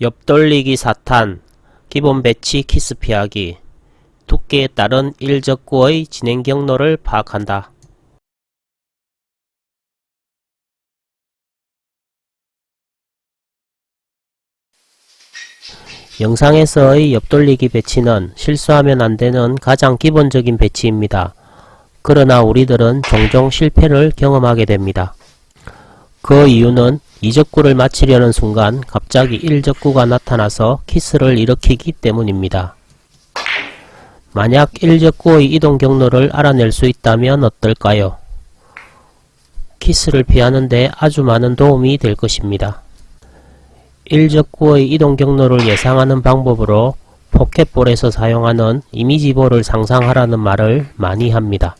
옆돌리기 사탄, 기본 배치 키스 피하기, 두께에 따른 일적구의 진행 경로를 파악한다. 영상에서의 옆돌리기 배치는 실수하면 안 되는 가장 기본적인 배치입니다. 그러나 우리들은 종종 실패를 경험하게 됩니다. 그 이유는 이적구를 마치려는 순간 갑자기 일적구가 나타나서 키스를 일으키기 때문입니다. 만약 일적구의 이동 경로를 알아낼 수 있다면 어떨까요? 키스를 피하는데 아주 많은 도움이 될 것입니다. 일적구의 이동 경로를 예상하는 방법으로 포켓볼에서 사용하는 이미지볼을 상상하라는 말을 많이 합니다.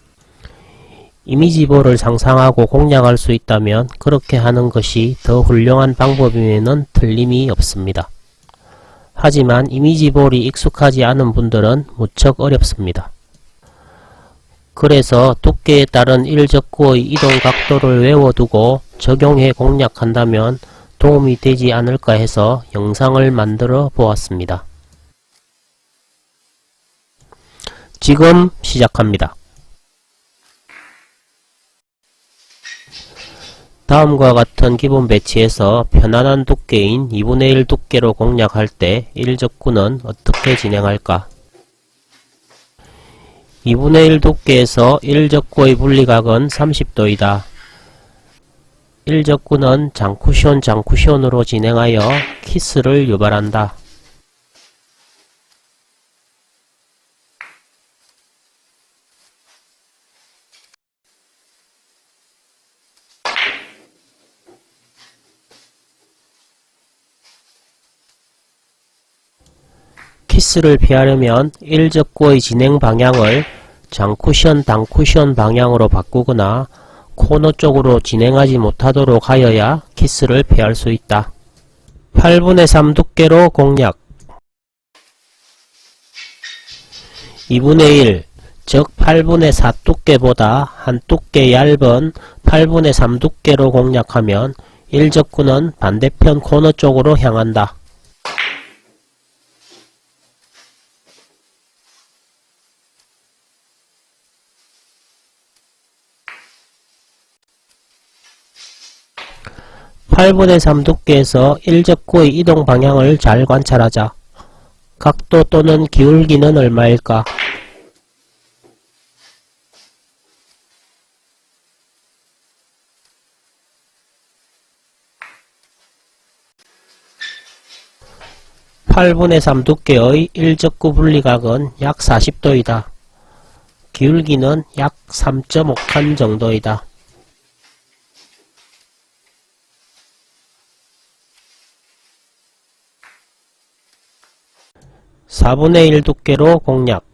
이미지볼을 상상하고 공략할 수 있다면 그렇게 하는 것이 더 훌륭한 방법임에는 틀림이 없습니다. 하지만 이미지볼이 익숙하지 않은 분들은 무척 어렵습니다. 그래서 두께에 따른 일적구의 이동 각도를 외워두고 적용해 공략한다면 도움이 되지 않을까 해서 영상을 만들어 보았습니다. 지금 시작합니다. 다음과 같은 기본 배치에서 편안한 두께인 2분의 1 두께로 공략할 때 일적구는 어떻게 진행할까? 2분의 1 두께에서 일적구의 분리각은 30도이다. 일적구는 장쿠션 장쿠션으로 진행하여 키스를 유발한다. 키스를 피하려면 일적구의 진행 방향을 장쿠션 당쿠션 방향으로 바꾸거나 코너 쪽으로 진행하지 못하도록 하여야 키스를 피할 수 있다. 8분의 3 두께로 공략 2분의 1, 즉 8분의 4 두께보다 한 두께 얇은 8분의 3 두께로 공략하면 일적구는 반대편 코너 쪽으로 향한다. 팔분의 3 두께에서 일적구의 이동 방향을 잘 관찰하자. 각도 또는 기울기는 얼마일까? 팔분의 3 두께의 일적구 분리각은 약 40도이다. 기울기는 약 3.5칸 정도이다. 4분의 1 두께로 공략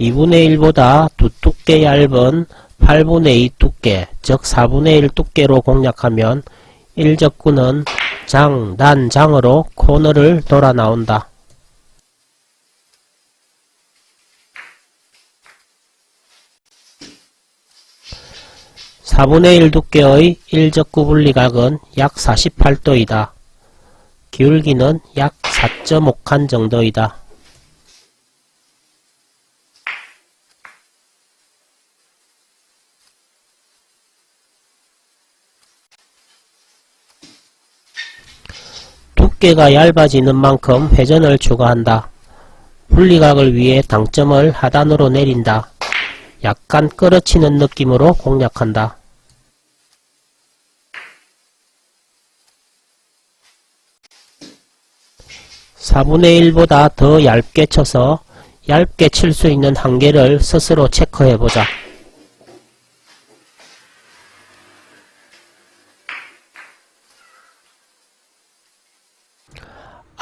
2분의 1보다 두 두께 얇은 8분의 2 두께, 즉 4분의 1 두께로 공략하면 일적구는 장, 단, 장으로 코너를 돌아 나온다. (4분의 1) 두께의 일적구 분리각은 약 48도이다. 기울기는 약 4.5칸 정도이다. 두께가 얇아지는 만큼 회전을 추가한다. 분리각을 위해 당점을 하단으로 내린다. 약간 끌어치는 느낌으로 공략한다. 4분의 1보다 더 얇게 쳐서 얇게 칠 수 있는 한계를 스스로 체크해보자.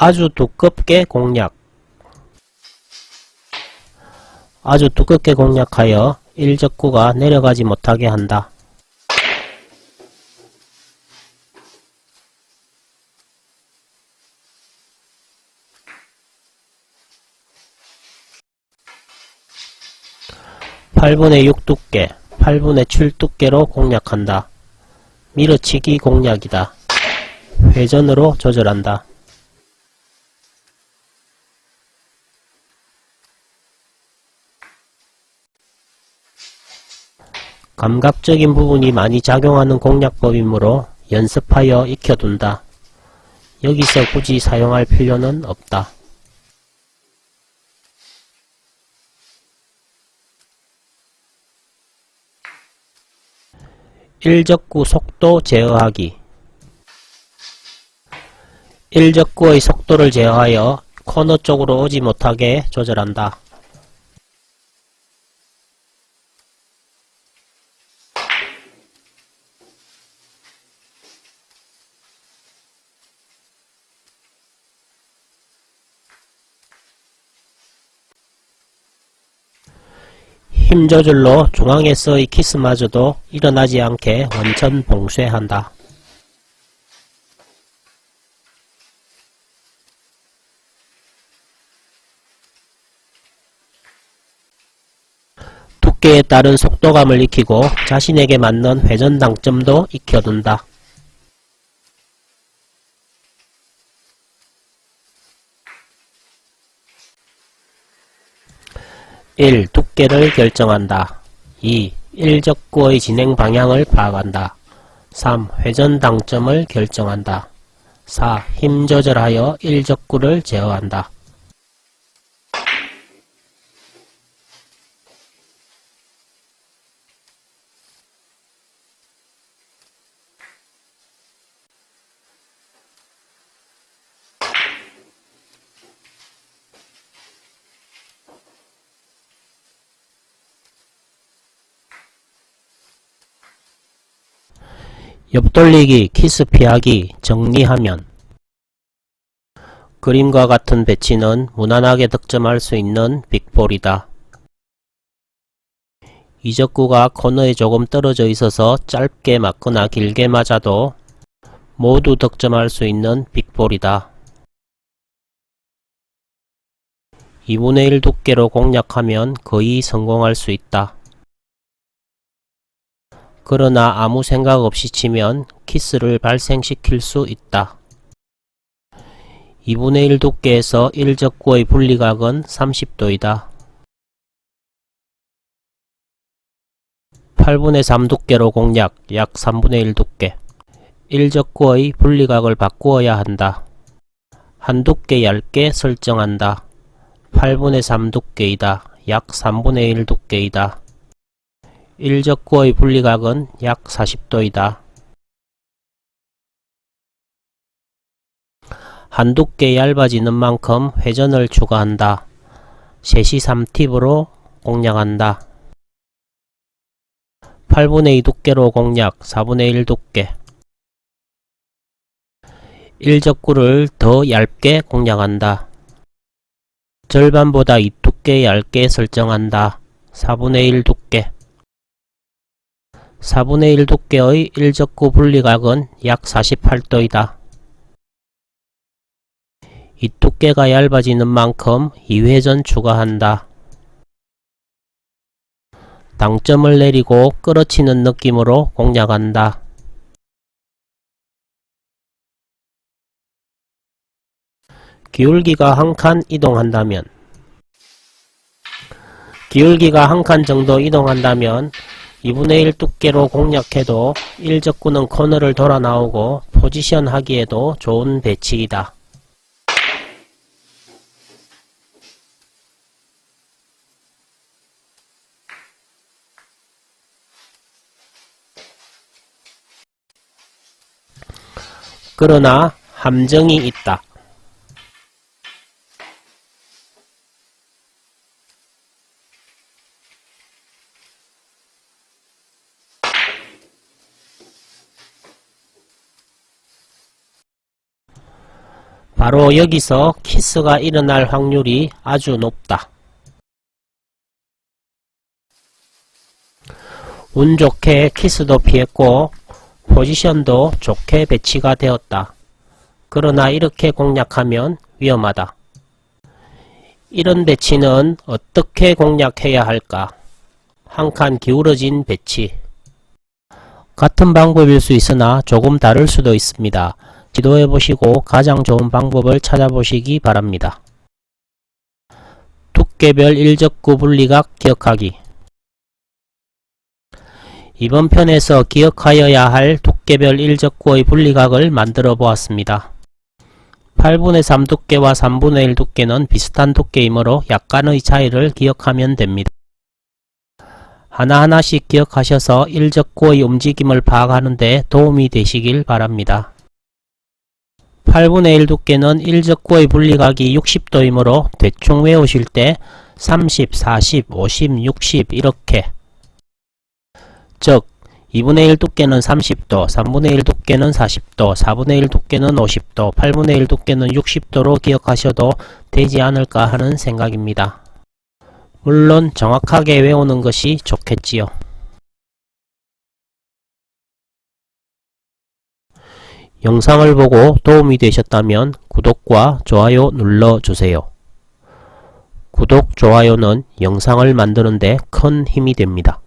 아주 두껍게 공략 아주 두껍게 공략하여 일적구가 내려가지 못하게 한다. 팔분의 6 두께, 8분의 7 두께로 공략한다. 밀어치기 공략이다. 회전으로 조절한다. 감각적인 부분이 많이 작용하는 공략법이므로 연습하여 익혀둔다. 여기서 굳이 사용할 필요는 없다. 일적구 속도 제어하기 일적구의 속도를 제어하여 코너 쪽으로 오지 못하게 조절한다. 힘 조절로 중앙에서의 키스마저도 일어나지 않게 원천 봉쇄한다. 두께에 따른 속도감을 익히고 자신에게 맞는 회전 당점도 익혀둔다. 1. 두께를 결정한다. 2. 일적구의 진행 방향을 파악한다. 3. 회전 당점을 결정한다. 4. 힘 조절하여 일적구를 제어한다. 옆돌리기, 키스 피하기, 정리하면 그림과 같은 배치는 무난하게 득점할 수 있는 빅볼이다. 이적구가 코너에 조금 떨어져 있어서 짧게 맞거나 길게 맞아도 모두 득점할 수 있는 빅볼이다. 2분의 1 두께로 공략하면 거의 성공할 수 있다. 그러나 아무 생각 없이 치면 키스를 발생시킬 수 있다. 2분의 1 두께에서 1적구의 분리각은 30도이다. 8분의 3 두께로 공략 약 3분의 1 두께 1적구의 분리각을 바꾸어야 한다. 한 두께 얇게 설정한다. 8분의 3 두께이다. 약 3분의 1 두께이다. 일적구의 분리각은 약 40도이다. 한 두께 얇아지는 만큼 회전을 추가한다. 셋이 3팁으로 공략한다. 8분의 2 두께로 공략 4분의 1 두께 일적구를 더 얇게 공략한다. 절반보다 2 두께 얇게 설정한다. 4분의 1 두께 4분의 1 두께의 일적구 분리각은 약 48도이다. 이 두께가 얇아지는 만큼 2회전 추가한다. 당점을 내리고 끌어치는 느낌으로 공략한다. 기울기가 한 칸 이동한다면 기울기가 한 칸 정도 이동한다면 2분의 1 두께로 공략해도 1적구는 코너를 돌아 나오고 포지션 하기에도 좋은 배치이다. 그러나 함정이 있다. 바로 여기서 키스가 일어날 확률이 아주 높다. 운 좋게 키스도 피했고 포지션도 좋게 배치가 되었다. 그러나 이렇게 공략하면 위험하다. 이런 배치는 어떻게 공략해야 할까? 한 칸 기울어진 배치. 같은 방법일 수 있으나 조금 다를 수도 있습니다. 지도해 보시고 가장 좋은 방법을 찾아보시기 바랍니다. 두께별 일적구 분리각 기억하기 이번 편에서 기억하여야 할 두께별 일적구의 분리각을 만들어 보았습니다. 8분의 3 두께와 3분의 1 두께는 비슷한 두께이므로 약간의 차이를 기억하면 됩니다. 하나하나씩 기억하셔서 일적구의 움직임을 파악하는 데 도움이 되시길 바랍니다. 8분의 1 두께는 일적구의 분리각이 60도이므로 대충 외우실 때 30, 40, 50, 60 이렇게 즉 2분의 1 두께는 30도, 3분의 1 두께는 40도, 4분의 1 두께는 50도, 8분의 1 두께는 60도로 기억하셔도 되지 않을까 하는 생각입니다. 물론 정확하게 외우는 것이 좋겠지요. 영상을 보고 도움이 되셨다면 구독과 좋아요 눌러주세요. 구독, 좋아요는 영상을 만드는데 큰 힘이 됩니다.